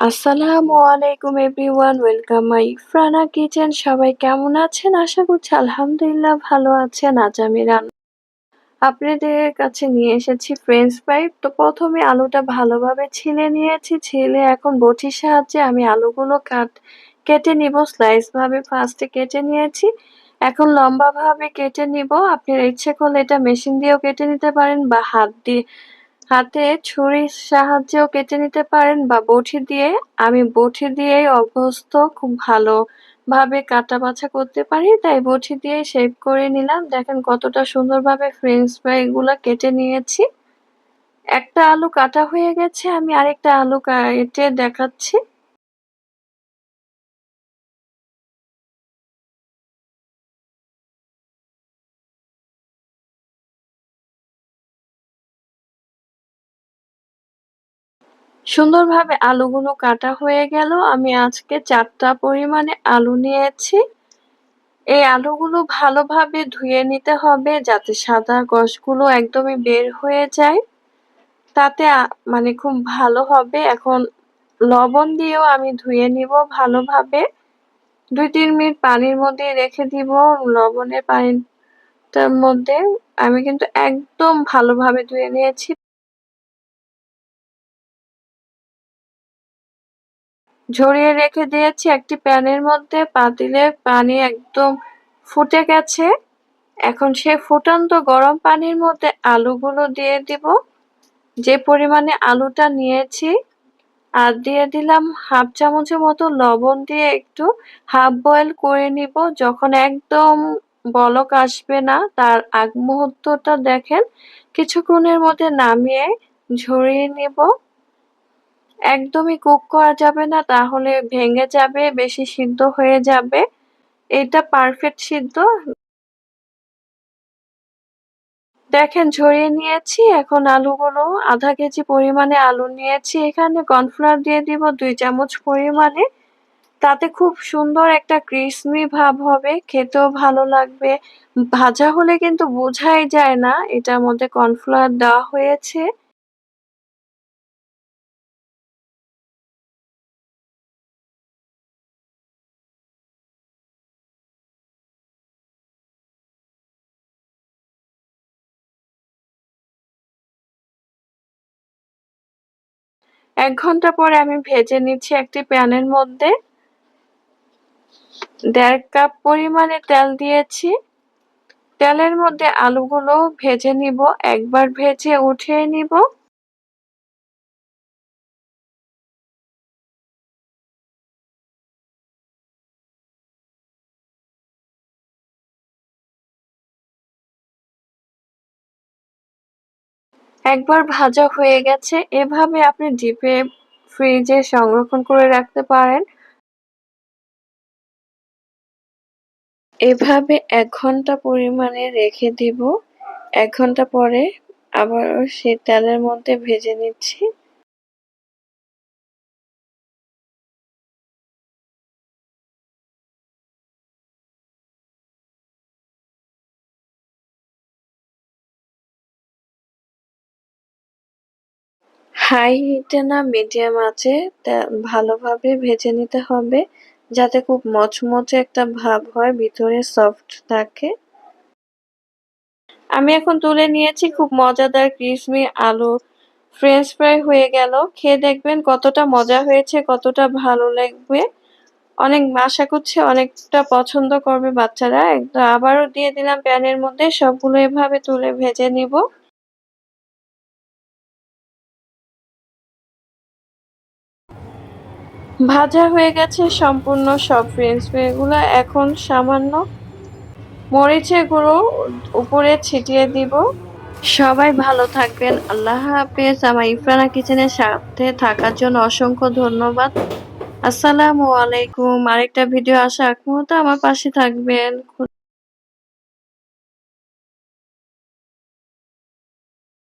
আসসালামু আলাইকুম everyone, welcome my Ifrana kitchen. সবাই কেমন আছেন? আশা করছি আলহামদুলিল্লাহ ভালো আছেন। আজ আমি রান্না আপনাদের কাছে নিয়ে এসেছি ফ্রেঞ্চ ফ্রাই তো প্রথমে আলুটা ভালোভাবে ছিলে নিয়েছি, ছিলে এখন বটির সাহায্যে আমি আলুগুলো কাট, কেটে নিব স্লাইস ভাবে ফার্স্টে কেটে নিয়েছি। এখন লম্বা ভাবে কেটে নিব। আপনার ইচ্ছে করলে এটা মেশিন দিয়েও কেটে নিতে পারেন বা হাত দিয়ে হাতে ছুরির সাহায্যেও কেটে নিতে পারেন বা বঠি দিয়ে। আমি বঠি দিয়েই অভ্যস্ত, খুব ভালো ভাবে কাটা বাছা করতে পারি, তাই বটি দিয়ে শেপ করে নিলাম। দেখেন কতটা সুন্দরভাবে ফ্রেঞ্চ ফ্রাই গুলো কেটে নিয়েছি। একটা আলু কাটা হয়ে গেছে, আমি আরেকটা আলু কেটে দেখাচ্ছি। সুন্দরভাবে আলুগুলো কাটা হয়ে গেল। আমি আজকে চারটা পরিমাণে আলু নিয়েছি। এই আলুগুলো ভালোভাবে ধুয়ে নিতে হবে যাতে সাদা গসগুলো একদমই বের হয়ে যায়। তাতে মানে খুব ভালো হবে। এখন লবণ দিয়েও আমি ধুয়ে নিব ভালোভাবে। দুই, তিন মিনিট পানির মধ্যে রেখে দিব। লবণের পানিটার মধ্যে আমি কিন্তু একদম ভালোভাবে ধুয়ে নিয়েছি। ঝরিয়ে রেখে দিয়েছি একটি প্যানের মধ্যে। পাতিলে পানি একদম ফুটে গেছে। এখন সে ফুটন্ত গরম পানির মধ্যে আলুগুলো দিয়ে দিব। যে পরিমাণে আলুটা নিয়েছি, আর দিয়ে দিলাম হাফ চামচের মতো লবণ দিয়ে একটু হাফ বয়েল করে নিব। যখন একদম বলক আসবে না, তার আগ মুহূর্তটা দেখেন, কিছুক্ষণের মধ্যে নামিয়ে ঝরিয়ে নিব। একদমই কুক করা যাবে না, তাহলে ভেঙে যাবে, বেশি সিদ্ধ হয়ে যাবে। এটা পারফেক্ট সিদ্ধ। দেখেন, ঝরিয়ে নিয়েছি, এখন আলুগুলো আধা কেজি পরিমাণে আলু নিয়েছি। এখানে কর্নফ্লাওয়ার দিয়ে দিব দুই চামচ পরিমাণে। তাতে খুব সুন্দর একটা ক্রিসমি ভাব হবে, খেতেও ভালো লাগবে। ভাজা হলে কিন্তু বোঝাই যায় না, এটার মধ্যে কর্নফ্লাওয়ার দেওয়া হয়েছে। এক ঘণ্টা পরে আমি ভেজে নিচ্ছি একটি প্যানের মধ্যে। দেড় কাপ পরিমাণে তেল দিয়েছি। তেলের মধ্যে আলুগুলো ভেজে নিব, একবার ভেজে উঠিয়ে নিব। একবার ভাজা হয়ে গেছে, এভাবে আপনি ডিপে ফ্রিজে সংরক্ষণ করে রাখতে পারেন। এভাবে এক ঘণ্টা পরিমাণে রেখে দেব। এক ঘণ্টা পরে আবার সে তেলের মধ্যে ভেজে নিচ্ছি। হাই হিটে না মিডিয়াম আছে ভালোভাবে ভেজে নিতে হবে যাতে খুব মচমচে একটা ভাব হয়, ভিতরে সফট থাকে। আমি এখন তুলে নিয়েছি খুব মজাদার ক্রিসমি আলু। ফ্রেঞ্চ ফ্রাই হয়ে গেল। খেয়ে দেখবেন কতটা মজা হয়েছে, কতটা ভালো লাগবে। অনেক আশা করছি অনেকটা পছন্দ করবে বাচ্চারা। একদম আবারও দিয়ে দিলাম প্যানের মধ্যে, সবগুলো এভাবে তুলে ভেজে নিব। ভাজা হয়ে গেছে সম্পূর্ণ সব ফ্রেঞ্চ ফ্রাইগুলো এখন সামান্য মরিচের গুঁড়ো উপরে ছিটিয়ে দিব। সবাই ভালো থাকবেন। আল্লাহ হাফেজ। আমার ইফরানা কিচেনের সাথে থাকার জন্য অসংখ্য ধন্যবাদ। আসসালামু আলাইকুম। আরেকটা ভিডিও আসা এক তো আমার পাশে থাকবেন।